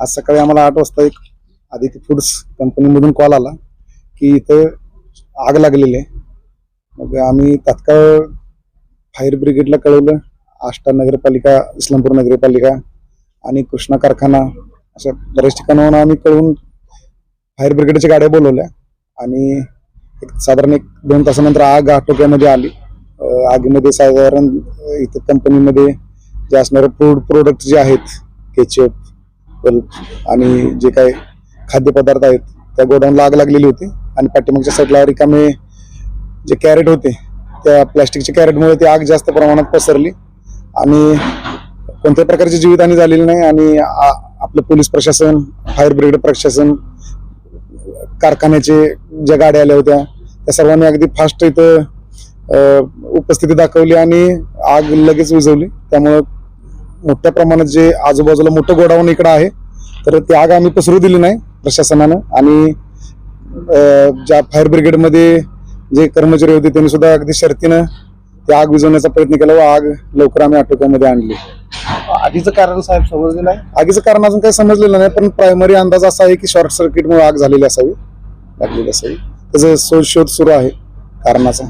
आज सकाळी आम्हाला आठ वाजता एक आदित्य फूड्स कंपनीमधून कॉल आला की इथं आग लागलेली आहे. मग आम्ही तात्काळ फायर ब्रिगेडला कळवलं. आष्टा नगरपालिका इस्लामपूर नगरपालिका आणि कृष्णा कारखाना अशा बऱ्याच ठिकाणाहून आम्ही कळवून फायर ब्रिगेडच्या गाड्या बोलवल्या आणि एक साधारण एक दोन तासानंतर आग आटोक्यामध्ये आली. आगीमध्ये साधारण इथं कंपनीमध्ये जे असणारे फूड प्रोडक्ट जे आहेत केचप पल्प आणि जे काही खाद्यपदार्थ आहेत त्या गोडाऊनला आग लागलेली होती. आणि पाठीमागच्या साईडला रिकामे जे कॅरेट होते त्या प्लॅस्टिकच्या कॅरेटमुळे ती आग जास्त प्रमाणात पसरली. आणि कोणत्याही प्रकारची जीवितहानी झालेली नाही आणि आ- आपलं पोलीस प्रशासन फायर ब्रिगेड प्रशासन कारखान्याचे ज्या गाड्या आल्या होत्या त्या सर्वांनी अगदी फास्ट इथं उपस्थिती दाखवली आणि आग लगेच विझवली त्यामुळं मोठ्या प्रमाणात जे आजूबाजूला मोठं गोडाऊन इकडं आहे तर ती आग आम्ही पसरू दिली नाही प्रशासनानं. आणि ज्या फायर ब्रिगेडमध्ये जे कर्मचारी होते त्यांनी सुद्धा अगदी शर्तीनं ते आग विझवण्याचा प्रयत्न केला व आग लवकर आम्ही आटोक्यामध्ये आणली. आधीचं कारण साहेब समजलेलं आहे आगीचं कारण अजून काही समजलेलं नाही पण प्रायमरी अंदाज असा आहे की शॉर्ट सर्किटमुळे आग झालेली असावी लागलेली असावी. त्याचा शोध शोध सुरू आहे कारणाचा.